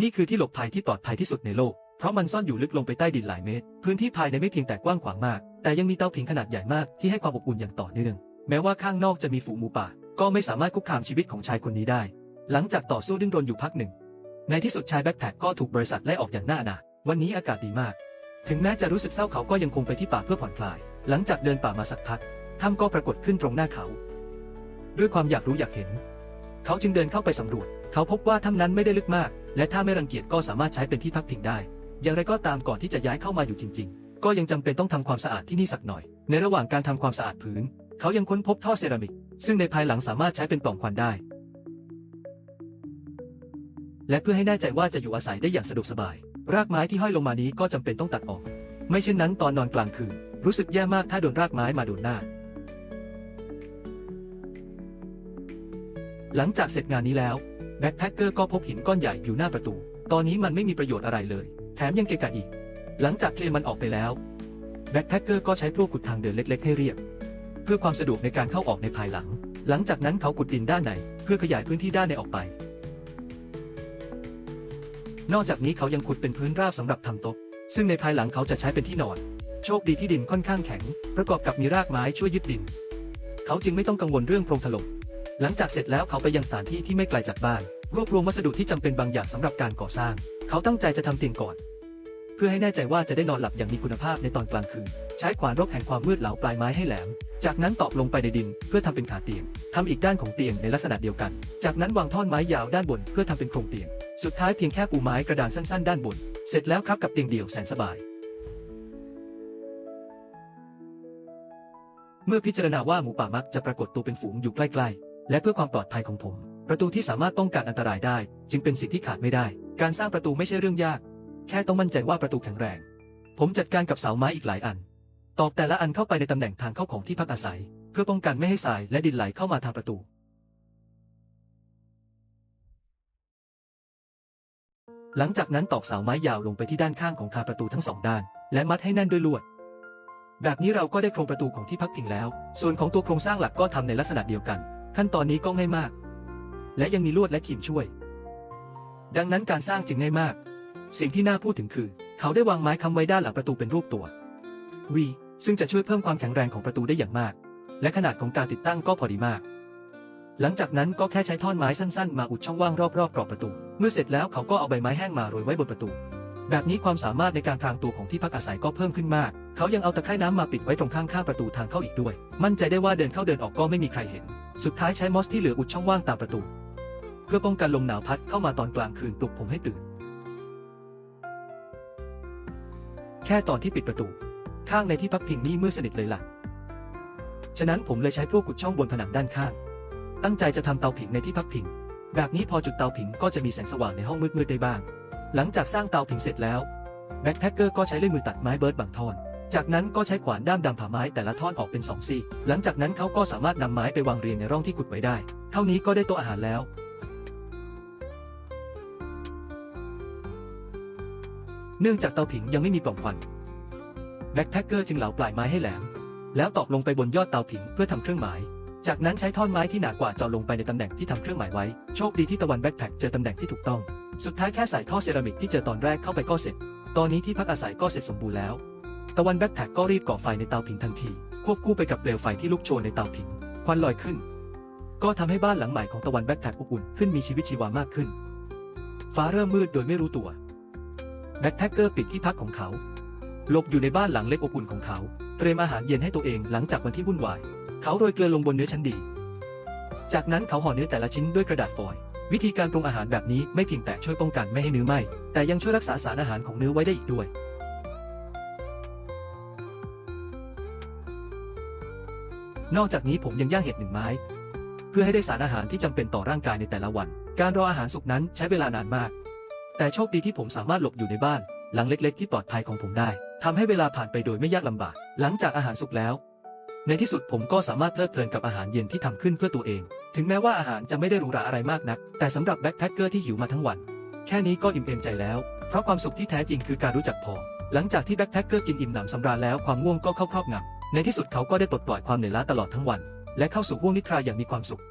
นี่คือที่หลบภัยที่ปลอดภัยที่สุดในโลก เพราะมันซ่อนอยู่ลึกลงไปใต้ดินหลายเมตร พื้นที่ภายในไม่เพียงแต่กว้างขวางมาก แต่ยังมีเตาผิงขนาดใหญ่มากที่ให้ความอบอุ่นอย่างต่อเนื่อง แม้ว่าข้างนอกจะมีฝูงหมูป่า ก็ไม่สามารถคุกคามชีวิตของชายคนนี้ได้ หลังจากต่อสู้ดิ้นรนอยู่พักหนึ่ง ในที่สุดชายแบ็คแพคก็ถูกบริษัทไล่ออกอย่างน่าอนาถวันนี้อากาศดีมาก ถึงแม้จะรู้สึกเศร้าเขาก็ยังคงไปที่ป่าเพื่อผ่อนคลาย หลังจากเดินป่ามาสักพักถ้ำก็ปรากฏขึ้นตรงหน้าเขา ด้วยความอยากรู้อยากเห็น เขาจึงเดินเข้าไปสำรวจ เขาพบว่าถ้ำนั้นไม่ได้ลึกมาก และถ้าไม่รังเกียจก็สามารถใช้เป็นที่พักพิงได้ อย่างไรก็ตามก่อนที่จะย้ายเข้ามาอยู่จริง ๆ ก็ยังจำเป็นต้องทำความสะอาดที่นี่สักหน่อย ในระหว่างการทำความสะอาดพื้น เขายังค้นพบท่อเซรามิก ซึ่งในภายหลังสามารถใช้เป็นปล่องควันได้ และเพื่อให้แน่ใจว่าจะอยู่อาศัยได้อย่างสะดวกสบาย รากไม้ที่ห้อยลงมานี้ก็จำเป็นต้องตัดออก ไม่เช่นนั้นตอนนอนกลางคืนรู้สึกแย่มากถ้าโดนรากไม้มาโดนหน้า หลังจากเสร็จงานนี้แล้ว แบ็คแพคเกอร์ก็พบหินก้อนใหญ่อยู่หน้าประตู ตอนนี้มันไม่มีประโยชน์อะไรเลย แถมยังเกะกะอีก หลังจากเคลียร์มันออกไปแล้วแบ็คแพคเกอร์ก็ใช้พวกขุดทางเดินเล็ก ๆ ให้เรียบ เพื่อความสะดวกในการเข้าออกในภายหลัง หลังจากนั้นเขาขุดดินด้านในเพื่อขยายพื้นที่ด้านในออกไป นอกจากนี้เขายังขุดเป็นพื้นราบสำหรับทำโต๊ะซึ่งในภายหลังเขาจะใช้เป็นที่นอน โชคดีที่ดินค่อนข้างแข็ง ประกอบกับมีรากไม้ช่วยยึดดิน เขาจึงไม่ต้องกังวลเรื่องโพรงถล่ม หลังจากเสร็จแล้วเขาไปยังสถานที่ที่ไม่ไกลจากบ้าน รวบรวมวัสดุที่จำเป็นบางอย่างสำหรับการก่อสร้าง เขาตั้งใจจะทำเตียงก่อน เพื่อให้แน่ใจว่าจะได้นอนหลับอย่างมีคุณภาพในตอนกลางคืน ใช้ขวานรบแห่งความมืดเหลาปลายไม้ให้แหลม จากนั้นตอกลงไปในดินเพื่อทำเป็นขาเตียงทำอีกด้านของเตียงในลักษณะเดียวกัน จากนั้นวางท่อนไม้ยาวด้านบนเพื่อทำเป็นโครงเตียง สุดท้ายเพียงแค่ปูไม้กระดานสั้น ๆ ด้านบน เสร็จแล้วครับกับเตียงเดี่ยวแสนสบายเมื่อพิจารณาว่าหมูป่ามักจะปรากฏตัวเป็นฝูงอยู่ใกล้ ๆ และเพื่อความปลอดภัยของผม ประตูที่สามารถป้องกันอันตรายได้ จึงเป็นสิ่งที่ขาดไม่ได้ การสร้างประตูไม่ใช่เรื่องยาก แค่ต้องมั่นใจว่าประตูแข็งแรง ผมจัดการกับเสาไม้อีกหลายอัน ตอกแต่ละอันเข้าไปในตำแหน่งทางเข้าของที่พักอาศัย เพื่อป้องกันไม่ให้ทรายและดินไหลเข้ามาทางประตูหลังจากนั้นตอกเสาไม้ยาวลงไปที่ด้านข้างของคาประตูทั้งสองด้าน และมัดให้แน่นด้วยลวด แบบนี้เราก็ได้โครงประตูของที่พักพิงแล้ว ส่วนของตัวโครงสร้างหลักก็ทำในลักษณะเดียวกัน ขั้นตอนนี้ก็ง่ายมาก และยังมีลวดและขีมช่วย ดังนั้นการสร้างจึงง่ายมาก สิ่งที่น่าพูดถึงคือ เขาได้วางไม้ค้ำไว้ด้านหลังประตูเป็นรูปตัว V ซึ่งจะช่วยเพิ่มความแข็งแรงของประตูได้อย่างมาก และขนาดของการติดตั้งก็พอดีมาก หลังจากนั้นก็แค่ใช้ท่อนไม้สั้นๆ มาอุดช่องว่างรอบๆกรอบประตู เมื่อเสร็จแล้วเขาก็เอาใบไม้แห้งมาโรยไว้บนประตู แบบนี้ความสามารถในการพรางตัวของที่พักอาศัยก็เพิ่มขึ้นมาก เขายังเอาตะไคร่น้ำมาปิดไว้ตรงข้างๆประตูทางเข้าอีกด้วย มั่นใจได้ว่าเดินเข้าเดินออกก็ไม่มีใครเห็น สุดท้ายใช้มอสที่เหลืออุดช่องว่างตามประตู เพื่อป้องกันลมหนาวพัดเข้ามาตอนกลางคืนปลุกผมให้ตื่น แค่ตอนที่ปิดประตู ข้างในที่พักพิงนี่มืดสนิทเลยล่ะ ฉะนั้นผมเลยใช้พวกกุดช่องบนผนังด้านข้าง ตั้งใจจะทำเตาผิงในที่พักพิง แบบนี้พอจุดเตาผิงก็จะมีแสงสว่างในห้องมืดๆได้บ้าง หลังจากสร้างเตาผิงเสร็จแล้วแบ็คแพคเกอร์ก็ใช้เลื่อยมือตัดไม้เบิร์ดบางท่อน จากนั้นก็ใช้ขวานด้ามดำผ่าไม้แต่ละท่อนออกเป็นสองซี่ หลังจากนั้นเขาก็สามารถนำไม้ไปวางเรียงในร่องที่ขุดไว้ได้ เท่านี้ก็ได้โต๊ะอาหารแล้ว เนื่องจากเตาผิงยังไม่มีปล่องควันแบ็คแพคเกอร์จึงเหลาปลายไม้ให้แหลม แล้วตอกลงไปบนยอดเตาผิงเพื่อทำเครื่องหมาย จากนั้นใช้ท่อนไม้ที่หนากว่าเจาะลงไปในตำแหน่งที่ทำเครื่องหมายไว้ โชคดีที่ตะวันแบ็คแพคเจอตำแหน่งที่ถูกต้อง สุดท้ายแค่ใส่ท่อเซรามิกที่เจอตอนแรกเข้าไปก็เสร็จ ตอนนี้ที่พักอาศัยก็เสร็จสมบูรณ์แล้ว ตะวันแบ็คแพคก็รีบก่อไฟในเตาผิงทันที ควบคู่ไปกับเปลวไฟที่ลุกโชนในเตาผิง ควันลอยขึ้น ก็ทำให้บ้านหลังใหม่ของตะวันแบ็คแพคอบอุ่นขึ้นมีชีวิตชีวามากขึ้น ฟ้าเริ่มมืดโดยไม่รู้ตัว แบ็คแพคเกอร์ปิดที่พักของเขา หลบอยู่ในบ้านหลังเล็กอบอุ่นของเขา เตรียมอาหารเย็นให้ตัวเองหลังจากวันที่วุ่นวาย เขาโรยเกลือลงบนเนื้อชั้นดี จากนั้นเขาห่อเนื้อแต่ละชิ้นด้วยกระดาษฟอยล์วิธีการปรุงอาหารแบบนี้ไม่เพียงแต่ช่วยป้องกันไม่ให้เนื้อไหม้แต่ยังช่วยรักษาสารอาหารของเนื้อไว้ได้อีกด้วย นอกจากนี้ผมยังย่างเห็ดหนึ่งไม้ เพื่อให้ได้สารอาหารที่จำเป็นต่อร่างกายในแต่ละวัน การรออาหารสุกนั้นใช้เวลานานมาก แต่โชคดีที่ผมสามารถหลบอยู่ในบ้าน หลังเล็ก ๆ ที่ปลอดภัยของผมได้ทำให้เวลาผ่านไปโดยไม่ยากลำบาก หลังจากอาหารสุกแล้ว ในที่สุดผมก็สามารถเพลิดเพลินกับอาหารเย็นที่ทำขึ้นเพื่อตัวเอง ถึงแม้ว่าอาหารจะไม่ได้หรูหราอะไรมากนัก แต่สำหรับแบ็คแพคเกอร์ที่หิวมาทั้งวัน แค่นี้ก็อิ่มเอมใจแล้ว เพราะความสุขที่แท้จริงคือการรู้จักพอหลังจากที่แบ็คแพคเกอร์กินอิ่มหนำสำราญแล้วความง่วงก็เข้าครอบงำ ในที่สุดเขาก็ได้ปลดปล่อยความเหนื่อยล้าตลอดทั้งวัน และเข้าสู่ห้วงนิทราอย่างมีความสุข